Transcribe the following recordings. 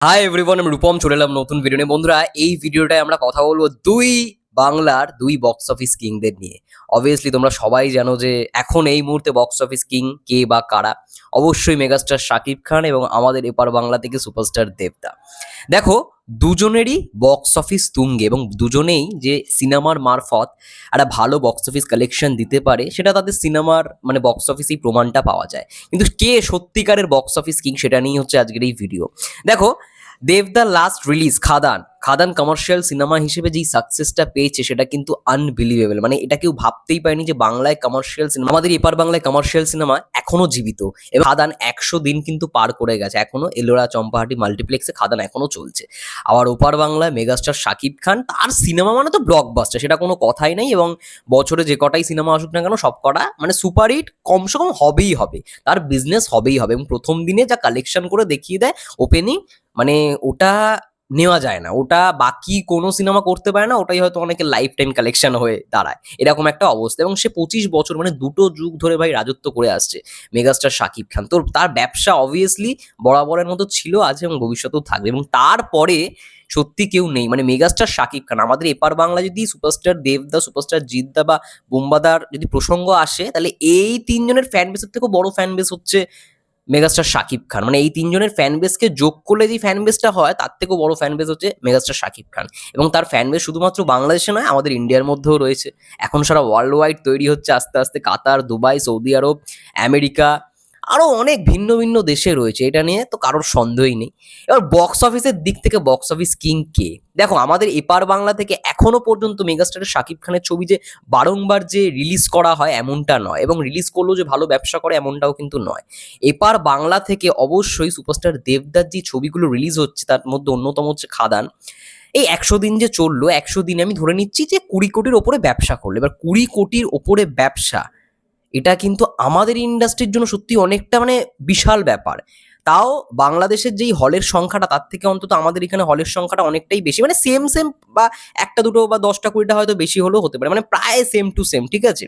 Hi everyone আমি রূপম চলে এলাম নতুন ভিডিও নিয়ে। বন্ধুরা, এই ভিডিওটায় আমরা কথা বলব দুই বাংলার দুই বক্স অফিস কিংদের নিয়ে। অবভিয়াসলি তোমরা সবাই জানো যে এখন এই মুহূর্তে বক্স অফিস কিং কে বা কারা? অবশ্যই মেগাস্টার শাকিব খান এবং আমাদের এপার বাংলা থেকে সুপারস্টার দেবদা। দেখো, দুজনেরই বক্স অফিস তুঙ্গে এবং দুজনেই যে সিনেমার মারফত একটা ভালো বক্স অফিস কালেকশন দিতে পারে, সেটা তাদের সিনেমার মানে বক্স অফিসেই প্রমাণটা পাওয়া যায়। কিন্তু কে সত্যিকারের বক্স অফিস কিং সেটা নিয়েই হচ্ছে আজকের এই ভিডিও দেখো দেবদা last release Khadaan. Khadaan commercial cinema হিসেবে যেই সাকসেসটা পেয়েছে, সেটা কিন্তু আনবিলিভেবল মানে এটা কেউ ভাবতেই পারেনি যে বাংলায় কমার্শিয়াল সিনেমা আমাদের এপার বাংলায় কমার্শিয়াল সিনেমা এখনও জীবিত। এবং খাদান একশো দিন কিন্তু পার করে গেছে। এখনও এলোরা, চম্পাহাটি মাল্টিপ্লেক্সে খাদান এখনও চলছে। আবার ওপার বাংলায় মেগাস্টার শাকিব খান, তার সিনেমা মানে তো ব্লকবাস্টার সেটা কোনো কথাই নেই এবং বছরে যে কটাই সিনেমা আসুক না কেন, সব কটা মানে সুপারহিট কমসে কম হবেই হবে। তার বিজনেস হবেই হবে এবং প্রথম দিনে যা কালেকশন করে দেখিয়ে দেয় ওপেনিং মানে ওটা নেওয়া যায় না। ওটা বাকি কোনো সিনেমা করতে পারে না, ওটাই হয়তো অনেকে লাইফ টাইম কালেকশন হয়ে দাঁড়ায়। এরকম একটা অবস্থা। এবং সে পঁচিশ বছর মানে দুটো যুগ ধরে ভাই রাজত্ব করে আসছে মেগাস্টার শাকিব খান। তো তার ব্যবসা অবভিয়াসলি বরাবরের মতো ছিল আছে এবং ভবিষ্যতেও থাকবে। এবং তারপরে সত্যি কেউ নেই। মানে মেগাস্টার শাকিব খান, আমাদের এপার বাংলা যদি সুপারস্টার দেবদা সুপারস্টার জিদ্দা বা বুম্বাদার যদি প্রসঙ্গ আসে, তাহলে এই তিনজনের ফ্যান বেসের থেকেও বড় ফ্যান বেস হচ্ছে মেগাস্টার শাকিব খান। মানে এই তিনজনের ফ্যান বেসকে যোগ করলে যে ফ্যান বেসটা হয়, তার থেকেও বড় ফ্যান বেস হচ্ছে মেগাস্টার শাকিব খান। এবং তার ফ্যান বেস শুধুমাত্র বাংলাদেশে নয়, আমাদের ইন্ডিয়ার মধ্যেও রয়েছে। এখন সারা ওয়ার্ল্ড ওয়াইড তৈরি হচ্ছে আস্তে আস্তে Qatar, Dubai, Saudi Arab, America আরও অনেক ভিন্ন ভিন্ন দেশে রয়েছে, এটা নিয়ে তো কারোর সন্দেহই নেই। এবার বক্স অফিসের দিক থেকে বক্স অফিস কিং কে? দেখো, আমাদের এপার বাংলা থেকে এখনও পর্যন্ত মেগাস্টারের শাকিব খানের ছবি যে বারংবার যে রিলিজ করা হয় এমনটা নয় এবং রিলিজ করলেও যে ভালো ব্যবসা করে এমনটাও কিন্তু নয়। এপার বাংলা থেকে অবশ্যই সুপারস্টার দেবদার যে ছবিগুলো রিলিজ হচ্ছে, তার মধ্যে অন্যতম হচ্ছে খাদান। এই একশো দিন যে চলল, একশো দিনে আমি ধরে নিচ্ছি যে কুড়ি কোটির ওপরে ব্যবসা করল। এবার কুড়ি কোটির ওপরে ব্যবসা এটা কিন্তু আমাদের ইন্ডাস্ট্রির জন্য সত্যি অনেকটা মানে বিশাল ব্যাপার। তাও বাংলাদেশের যেই হলের সংখ্যাটা, তার থেকে অন্তত আমাদের এখানে হলের সংখ্যাটা অনেকটাই বেশি। মানে সেম সেম বা একটা, দুটো বা দশটা, কুড়িটা হয়তো বেশি হলেও হতে পারে। মানে প্রায় সেম টু সেম ঠিক আছে?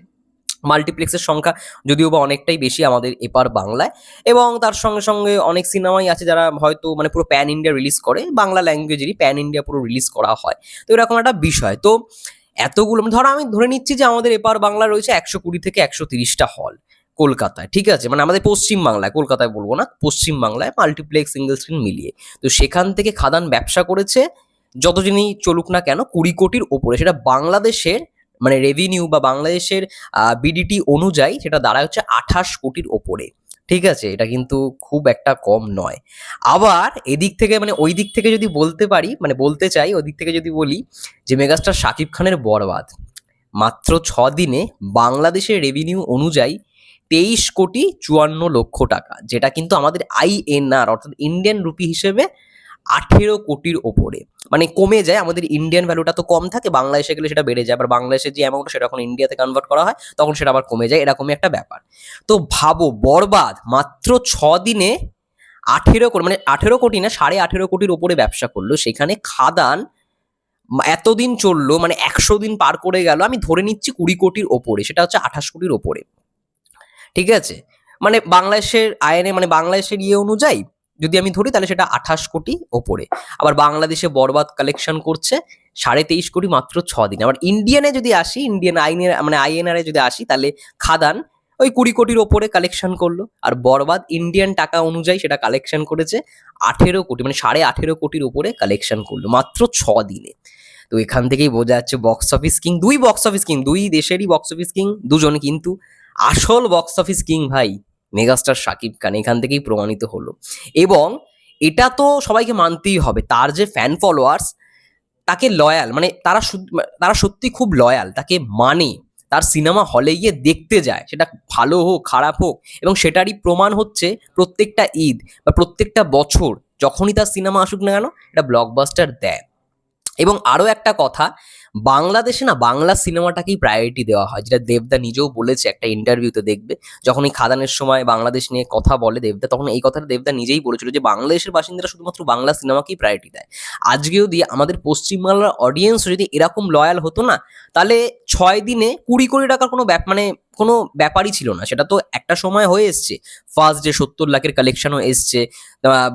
মাল্টিপ্লেক্সের সংখ্যা যদিও বা অনেকটাই বেশি আমাদের এপার বাংলায়। এবং তার সঙ্গে সঙ্গে অনেক সিনেমাই আছে যারা হয়তো মানে পুরো প্যান ইন্ডিয়া রিলিজ করে। বাংলা ল্যাঙ্গুয়েজেরই প্যান ইন্ডিয়া পুরো রিলিজ করা হয়। তো এরকম একটা বিষয়। তো এতগুলো মানে ধরো আমি ধরে নিচ্ছি যে আমাদের এপার বাংলা রয়েছে একশো কুড়ি থেকে একশো তিরিশটা হল কলকাতায়, ঠিক আছে? মানে আমাদের পশ্চিম বাংলায়, কলকাতায় বলব না, পশ্চিম বাংলায় মাল্টিপ্লেক্স সিঙ্গেল স্ক্রিন মিলিয়ে। তো সেখান থেকে খাদান ব্যবসা করেছে যতদিনই চলুক না কেন, কুড়ি কোটির ওপরে। সেটা বাংলাদেশের মানে রেভিনিউ বা বাংলাদেশের বিডিটি অনুযায়ী সেটা দাঁড়ায় হচ্ছে আঠাশ কোটির ওপরে। ঠিক আছে, এটা কিন্তু খুব একটা কম নয়। আবার এদিক থেকে মানে ওই দিক থেকে যদি বলতে পারি মানে বলতে চাই, ওই দিক থেকে যদি বলি যে মেগাস্টার শাকিব খানের বরবাদ। মাত্র ছ দিনে বাংলাদেশের রেভিনিউ অনুযায়ী তেইশ কোটি চুয়ান্ন লক্ষ টাকা, যেটা কিন্তু আমাদের আইএনআর অর্থাৎ ইন্ডিয়ান রুপি হিসেবে আঠেরো কোটির ওপরে। মানে কমে যায়, আমাদের ইন্ডিয়ান ভ্যালুটা তো কম থাকে, বাংলাদেশে গেলে সেটা বেড়ে যায়। আবার বাংলাদেশের যে অ্যামাউন্ট সেটা যখন ইন্ডিয়াতে কনভার্ট করা হয়, তখন সেটা আবার কমে যায়, এরকমই একটা ব্যাপার। তো ভাবো, বরবাদ, মাত্র ছ দিনে আঠেরো কোটি মানে আঠেরো কোটি না, সাড়ে আঠেরো কোটির ওপরে ব্যবসা করল, সেখানে খাদান এতদিন চলল মানে একশো দিন পার করে গেল, আমি ধরে নিচ্ছি কুড়ি কোটির ওপরে, সেটা হচ্ছে আঠাশ কোটির ওপরে। ঠিক আছে? মানে বাংলাদেশের আইনে মানে বাংলাদেশের ইয়ে অনুযায়ী যদি আমি ধরি, তাহলে সেটা আঠাশ কোটি ওপরে। আবার বাংলাদেশে বরবাদ কালেকশন করছে, সাড়ে তেইশ কোটি মাত্র ছ দিন। আবার ইন্ডিয়ানে যদি আসি ইন্ডিয়ান আইনের মানে আইএনআরে যদি আসি, তাহলে খাদান ওই কুড়ি কোটির ওপরে কালেকশন করল। আর বরবাদ ইন্ডিয়ান টাকা অনুযায়ী সেটা কালেকশন করেছে, আঠেরো কোটি মানে সাড়ে আঠেরো কোটির ওপরে কালেকশন করল, মাত্র ছ দিনে। তো এখান থেকেই বোঝা যাচ্ছে বক্স অফিস কিং দুই বক্স অফিস কিং দুই দেশেরই বক্স অফিস কিং দুজন কিন্তু আসল বক্স অফিস কিং ভাই। মেগাস্টার শাকিব খান এখান থেকেই প্রমাণিত হলো। এবং এটা তো সবাইকে মানতেই হবে, তার যে ফ্যান ফলোয়ার্স তাকে লয়াল মানে তারা তারা সত্যি খুব লয়াল তাকে মানে তার সিনেমা হলে গিয়ে দেখতে যায়, সেটা ভালো হোক, খারাপ হোক, এবং সেটারই প্রমাণ হচ্ছে প্রত্যেকটা ঈদ বা প্রত্যেকটা বছর, যখনই তার সিনেমা আসুক না কেন, এটা ব্লকবাস্টার দেয়। এবং আরও একটা কথা বাংলাদেশে না বাংলা সিনেমাটাকেই প্রায়োরিটি দেওয়া হয়। যেটা দেবদা নিজেও বলেছে একটা ইন্টারভিউতে দেখবে। যখন এই খাদানের সময় বাংলাদেশ নিয়ে কথা বলে দেবদা, তখন এই কথাটা দেবদা নিজেই বলেছিল যে বাংলাদেশের বাসিন্দারা শুধুমাত্র বাংলা সিনেমাকেই প্রায়োরিটি দেয়। আজকেও দিয়ে আমাদের পশ্চিমবাংলার অডিয়েন্স যদি এরকম লয়াল হতো না, তাহলে ছয় দিনে কুড়ি কোটি টাকার কোনো ব্যাপ মানে কোনো ব্যাপারই ছিল না। সেটা তো একটা সময় হয়ে এসছে। ফার্স্ট ডে সত্তর লাখের কালেকশনও এসছে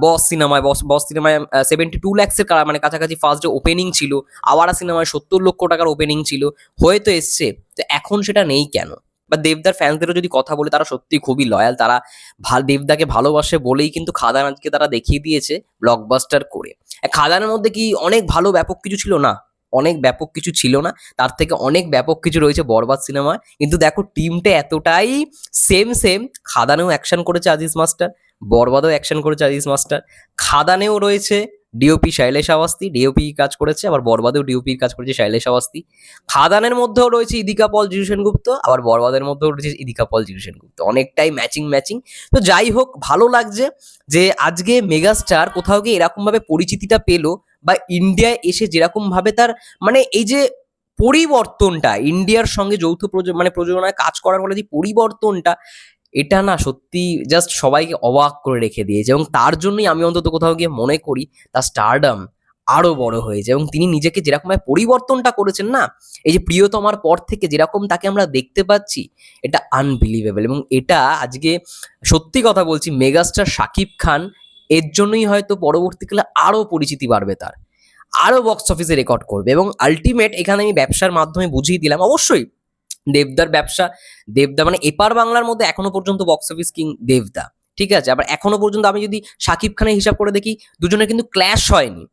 বস সিনেমায় বস বস সিনেমায় সেভেন্টি টু ল্যাক্সের মানে কাছাকাছি ফার্স্ট ডে ওপেনিং ছিল আওয়ারা সিনেমায় সত্তর লক্ষ টাকার ওপেনিং ছিল, হয়ে তো এসছে। তো এখন সেটা নেই কেন? বা দেবদার ফ্যান্সদেরও যদি কথা বলে, তারা সত্যি খুবই লয়াল তারা ভালো দেবদাকে ভালোবাসে বলেই কিন্তু খাদান তারা দেখিয়ে দিয়েছে ব্লকবাস্টার করে। খাদানের মধ্যে কি অনেক ভালো ব্যাপক কিছু ছিল? না। অনেক ব্যাপক কিছু ছিল না। তার থেকে অনেক ব্যাপক কিছু রয়েছে বরবাদ সিনেমায়। কিন্তু দেখো, টিমটা এতটাই সেম সেম খাদানেও অ্যাকশন করেছে আজিজ মাস্টার, বরবাদেও অ্যাকশন করেছে আজিজ মাস্টার। খাদানেও রয়েছে ডিওপি শৈলেশ আওয়াস্তি ডিওপি কাজ করেছে, আবার বরবাদেও ডিওপির কাজ করেছে শৈলেশ আওয়াস্তি খাদানের মধ্যেও রয়েছে ইদিকা পল জিরু সেনগুপ্ত আবার বরবাদের মধ্যেও রয়েছে ইদিকা পল জিরু সেনগুপ্ত অনেকটাই ম্যাচিং ম্যাচিং তো যাই হোক, ভালো লাগছে যে আজকে মেগাস্টার কোথাও গিয়ে এরকমভাবে পরিচিতিটা পেল বা ইন্ডিয়ায় এসে যেরকম ভাবে তার মানে এই যে পরিবর্তনটা ইন্ডিয়ার সঙ্গে যৌথ মানে প্রযোজনায় কাজ করার ফলে যে পরিবর্তনটা, এটা না সত্যি জাস্ট সবাইকে অবাক করে রেখে দিয়েছে এবং তার জন্যই আমি অন্তত কোথাও গিয়ে মনে করি তার স্টারডাম আরও বড় হয়েছে এবং তিনি নিজেকে যেরকম ভাবে পরিবর্তনটা করেছেন না, এই যে প্রিয়তমার পর থেকে যেরকম তাকে আমরা দেখতে পাচ্ছি, এটা আনবিলিভেবল এবং এটা আজকে সত্যি কথা বলছি মেগাস্টার শাকিব খান এর জন্যই হয়তো পরবর্তীকালে আরও পরিচিতি বাড়বে তার। আরও বক্স অফিসে রেকর্ড করবে এবং আলটিমেট এখানে আমি ব্যবসার মাধ্যমে বুঝিয়ে দিলাম, অবশ্যই দেবদার ব্যবসা, দেবদা মানে এপার বাংলার মধ্যে এখনও পর্যন্ত বক্স অফিস কিং দেবদা, ঠিক আছে? আবার এখনও পর্যন্ত আমি যদি শাকিব খানের হিসাব করে দেখি দুজনের কিন্তু ক্ল্যাশ হয়নি।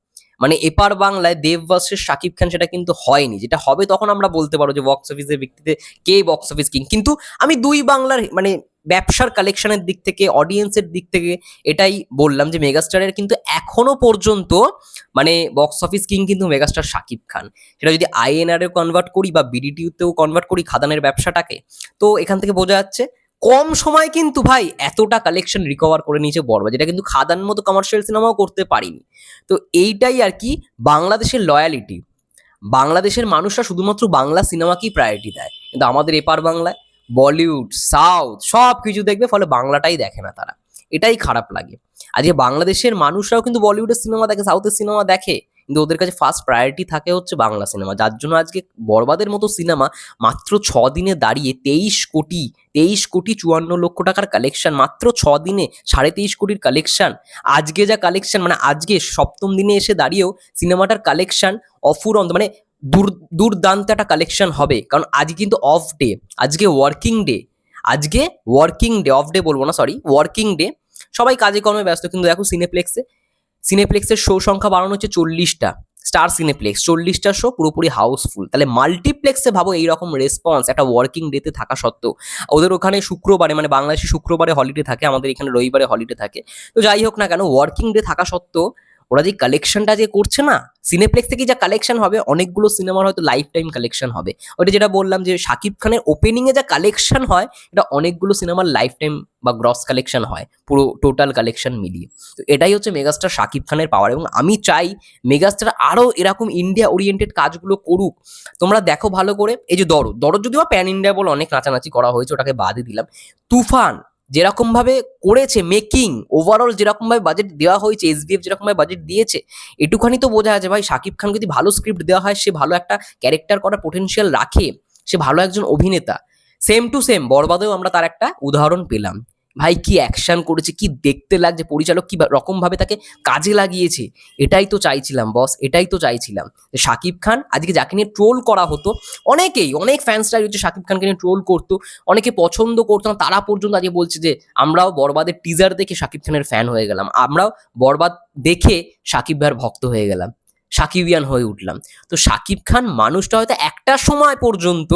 মানে এপার বাংলায় দেব ভার্সেস শাকিব খান সেটা কিন্তু হয়নি। যেটা হবে তখন আমরা বলতে পারো যে বক্স অফিসের ভিত্তিতে কে বক্স অফিস কিং কিন্তু আমি দুই বাংলার মানে ব্যবসার কালেকশনের দিক থেকে অডিয়েন্সের দিক থেকে এটাই বললাম যে মেগাস্টারের কিন্তু এখনও পর্যন্ত মানে বক্স অফিস কিং কিন্তু মেগাস্টার শাকিব খান। সেটা যদি আইএনআর এ কনভার্ট করি বা বিডিটিউতেও কনভার্ট করি খাদানের ব্যবসাটাকে, তো এখান থেকে বোঝা যাচ্ছে কম সময় কিন্তু ভাই এতটা কালেকশন রিকভার করে নিয়েছে বড়বা যেটা কিন্তু খাদান মতো কমার্শিয়াল সিনেমাও করতে পারিনি। তো এইটাই আর কি বাংলাদেশের লয়ালিটি বাংলাদেশের মানুষরা শুধুমাত্র বাংলা সিনেমাকেই প্রায়োরিটি দেয়। কিন্তু আমাদের এপার বাংলায় বলিউড, সাউথ, সব কিছু দেখবে, ফলে বাংলাটাই দেখে না তারা। এটাই খারাপ লাগে। আজকে বাংলাদেশের মানুষরাও কিন্তু বলিউডের সিনেমা দেখে, সাউথের সিনেমা দেখে, কিন্তু ওদের কাছে ফার্স্ট প্রায়োরিটি থাকে হচ্ছে বাংলা সিনেমা। যার জন্য আজকে বরবাদের মতো সিনেমা মাত্র ছ দিনে দাঁড়িয়ে তেইশ কোটি তেইশ কোটি চুয়ান্ন লক্ষ টাকার কালেকশন মাত্র ছ দিনে সাড়ে তেইশ কোটির কালেকশন আজকে যা কালেকশন মানে আজকে সপ্তম দিনে এসে দাঁড়িয়েও সিনেমাটার কালেকশন অফুরন্ত মানে দূর, দুর্দান্ত একটা কালেকশন হবে। কারণ আজকে কিন্তু অফ ডে আজকে ওয়ার্কিং ডে আজকে ওয়ার্কিং ডে অফ ডে বলব না সরি ওয়ার্কিং ডে সবাই কাজে কর্মে ব্যস্ত, কিন্তু দেখো সিনেপ্লেক্সে সিনেপ্লেক্সের শো সংখ্যা বাড়ানো হচ্ছে চল্লিশটা স্টার সিনেপ্লেক্স চল্লিশটা শো পুরোপুরি হাউসফুল তাহলে মাল্টিপ্লেক্সে ভাবো এইরকম রেসপন্স একটা ওয়ার্কিং ডেতে থাকা সত্ত্বেও। ওদের ওখানে শুক্রবারে মানে বাংলাদেশে শুক্রবারে হলিডে থাকে, আমাদের এখানে রবিবারে হলিডে থাকে। তো যাই হোক না কেন ওয়ার্কিং ডে থাকা সত্ত্বেও ওরা যে কালেকশনটা যে করছে না সিনেপ্লেক্স থেকে যা কালেকশন হবে, অনেকগুলো সিনেমার হয়তো লাইফ টাইম কালেকশন হবে। ওটা যেটা বললাম যে শাকিব খানের ওপেনিংয়ে যা কালেকশন হয়, এটা অনেকগুলো সিনেমার লাইফ টাইম বা গ্রস কালেকশন হয়, পুরো টোটাল কালেকশন মিলিয়ে। তো এটাই হচ্ছে মেগাস্টার শাকিব খানের পাওয়ার এবং আমি চাই মেগাস্টার আরও এরকম ইন্ডিয়া ওরিয়েন্টেড কাজগুলো করুক। তোমরা দেখো ভালো করে, এই যে দরদ দরদ যদিও প্যান ইন্ডিয়া বলে অনেক নাচানাচি করা হয়েছে, ওটাকে বাদে দিলাম। তুফান যেরকম ভাবে করেছে মেকিং ওভারঅল যেরকম ভাবে বাজেট দেওয়া হয়েছে এসবিএফ যেরকম ভাবে বাজেট দিয়েছে, এটুখানি তো বোঝা যাচ্ছে ভাই শাকিব খান যদি ভালো স্ক্রিপ্ট দেওয়া হয়, সে ভালো একটা ক্যারেক্টার করার পোটেনশিয়াল রাখে, সে ভালো একজন অভিনেতা। সেম টু সেম বরবাদেও আমরা তার একটা উদাহরণ পেলাম। ভাই কি অ্যাকশন করেছে, কি দেখতে লাগছে, পরিচালক কি রকমভাবে তাকে কাজে লাগিয়েছে, এটাই তো চাইছিলাম বস এটাই তো চাইছিলাম। শাকিব খান, আজকে যাকে নিয়ে ট্রোল করা হতো, অনেকেই, অনেক ফ্যান্সরা হচ্ছে শাকিব খানকে নিয়ে ট্রোল করতো, অনেকে পছন্দ করতো না, তারা পর্যন্ত আজকে বলছে যে, আমরাও বরবাদের টিজার দেখে শাকিব খানের ফ্যান হয়ে গেলাম, আমরাও বরবাদ দেখে শাকিব ভাইয়ের ভক্ত হয়ে গেলাম, সাকিবিয়ান হয়ে উঠলাম। তো শাকিব খান মানুষটা হয়তো একটা সময় পর্যন্ত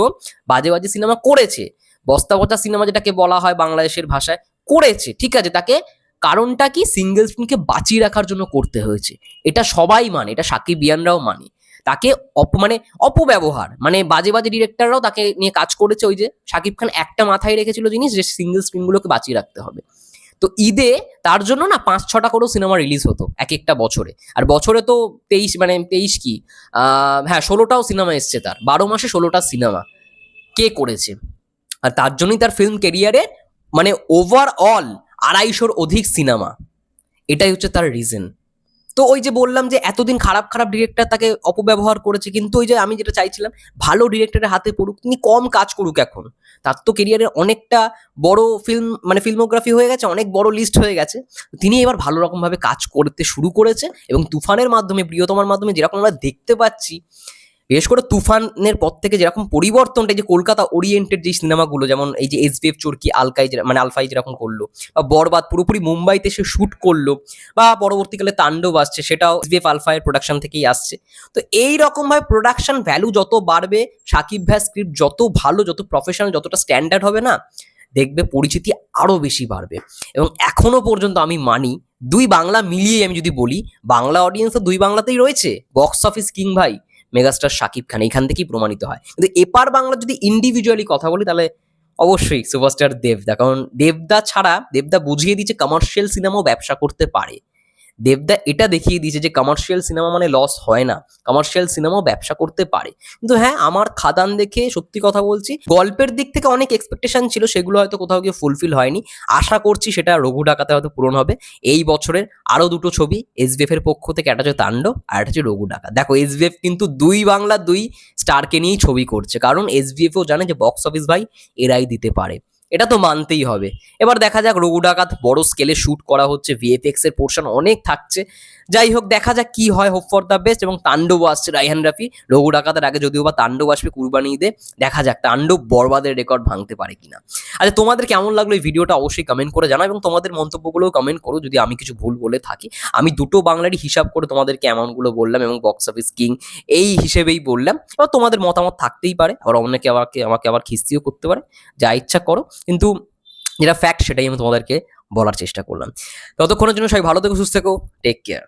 বাজে বাজে সিনেমা করেছে বস্তা বস্তা সিনেমা যেটাকে বলা হয় বাংলাদেশের ভাষায়, করেছে, ঠিক আছে? তাকে কারণটা কি? সিঙ্গেল স্ক্রিনকে বাঁচিয়ে রাখার জন্য করতে হয়েছে। এটা সবাই মানে এটা সাকিবিয়ানরাও মানে। তাকে অপ মানে অপব্যবহার মানে বাজে বাজে ডিরেক্টররাও তাকে নিয়ে কাজ করেছে ওই যে সাকিব খান একটা মাথায় রেখেছিল জিনিস যে সিঙ্গেল স্ক্রিনগুলোকে বাঁচিয়ে রাখতে হবে। তো ঈদে তার জন্য না পাঁচ ছটা করেও সিনেমা রিলিজ হতো এক একটা বছরে। আর বছরে তো তেইশ মানে তেইশ কি? হ্যাঁ ষোলোটাও সিনেমা এসছে তার। বারো মাসে ষোলোটা সিনেমা কে করেছে? আর তার জন্যই তার ফিল্ম কেরিয়ারে মানে ওভারঅল আড়াইশোর অধিক সিনেমা এটাই হচ্ছে তার রিজন তো ওই যে বললাম যে এতদিন খারাপ খারাপ ডিরেক্টর তাকে অপব্যবহার করেছে, কিন্তু ওই যে আমি যেটা চাইছিলাম, ভালো ডিরেক্টরের হাতে পড়ুক, তিনি কম কাজ করুক এখন। তার তো কেরিয়ারের অনেকটা বড় ফিল্ম মানে ফিল্মোগ্রাফি হয়ে গেছে, অনেক বড় লিস্ট হয়ে গেছে। তিনি এবার ভালো রকমভাবে কাজ করতে শুরু করেছে এবং তুফানের মাধ্যমে, প্রিয়তমার মাধ্যমে যেরকম আমরা দেখতে পাচ্ছি বিশেষ করে তুফানের পর থেকে যেরকম পরিবর্তনটা এই যে কলকাতা ওরিয়েন্টেড যে সিনেমাগুলো, যেমন এই যে এসবিএফ চোরকি আলকাই মানে আলফাই যেরকম করল, বা বরবাদ, পুরোপুরি মুম্বাইতে সে শ্যুট করল, বা পরবর্তীকালে তাণ্ডব আসছে, সেটাও এস এসবিএফ আলফায়ের প্রোডাকশন থেকেই আসছে। তো এই রকমভাবে প্রোডাকশন ভ্যালু যত বাড়বে, সাকিব ভাই স্ক্রিপ্ট যত ভালো, যত প্রফেশনাল যতটা স্ট্যান্ডার্ড হবে না, দেখবে পরিচিতি আরও বেশি বাড়বে। এবং এখনও পর্যন্ত আমি মানি, দুই বাংলা মিলিয়ে আমি যদি বলি, বাংলা অডিয়েন্স তো দুই বাংলাতেই রয়েছে বক্স অফিস কিং ভাই। মেগাস্টার শাকিব খান এখান থেকেই প্রমাণিত হয়। কিন্তু এপার বাংলা যদি ইন্ডিভিজুয়ালি কথা বলি, তাহলে অবশ্যই সুপারস্টার দেবদা, কারণ দেবদা ছাড়া, দেবদা বুঝিয়ে দিচ্ছে কমার্শিয়াল সিনেমাও ব্যবসা করতে পারে। দেবদা এটা দেখিয়ে দিয়েছে যে কমার্শিয়াল সিনেমা মানে লস হয় না। কমার্শিয়াল সিনেমাও ব্যবসা করতে পারে। কিন্তু হ্যাঁ আমার খাদান দেখে সত্যি কথা বলছি, গল্পের দিক থেকে অনেক এক্সপেকটেশন ছিল, সেগুলো হয়তো কোথাও গিয়ে ফুলফিল হয়নি। আশা করছি সেটা রঘু ডাকাতে হয়তো পূরণ হবে। এই বছরের আরও দুটো ছবি এসবিএফ এর পক্ষ থেকে, একটা হচ্ছে তাণ্ডব আর একটা হচ্ছে রঘু ডাকা দেখো এসবিএফ কিন্তু দুই বাংলা দুই স্টারকে নিয়েই ছবি করছে। কারণ এসবিএফও জানে যে বক্স অফিস ভাই এরাই দিতে পারে। এটা তো মানতেই হবে। এবার দেখা যাক রঘু ডাকাত বড় স্কেলে শুট করা হচ্ছে। ভিএফএক্স এর পোর্শন অনেক থাকছে। যাই হোক, দেখা যাক কি হয় হোপ ফর দ্য বেস্ট এবং তাণ্ডব আসছে রাইহান রাফি। রঘু ডাকাতের আগে যদিও বা তাণ্ডব আসবে কুরবানি ঈদে, দেখা যাক তাণ্ডব বরবাদের রেকর্ড ভাঙতে পারে কিনা। আচ্ছা তোমাদের কেমন লাগল এই ভিডিওটা অবশ্যই কমেন্ট করে জানাও এবং তোমাদের মন্তব্যগুলোও কমেন্ট করো যদি আমি কিছু ভুল বলে থাকি। আমি দুটো বাংলারই হিসাব করে তোমাদেরকে অ্যামাউন্টগুলো বললাম এবং বক্স অফিস কিং এই হিসেবেই বললাম। এবার তোমাদের মতামত থাকতেই পারে। আবার অনেকে আমাকে আমাকে আবার খিস্তিও করতে পারে। যা ইচ্ছা করো। কিন্তু যেটা ফ্যাক্ট সেটাই আমি তোমাদেরকে বলার চেষ্টা করলাম। ততক্ষণের জন্য সবাই ভালো থেকো, সুস্থ থেকো টেক কেয়ার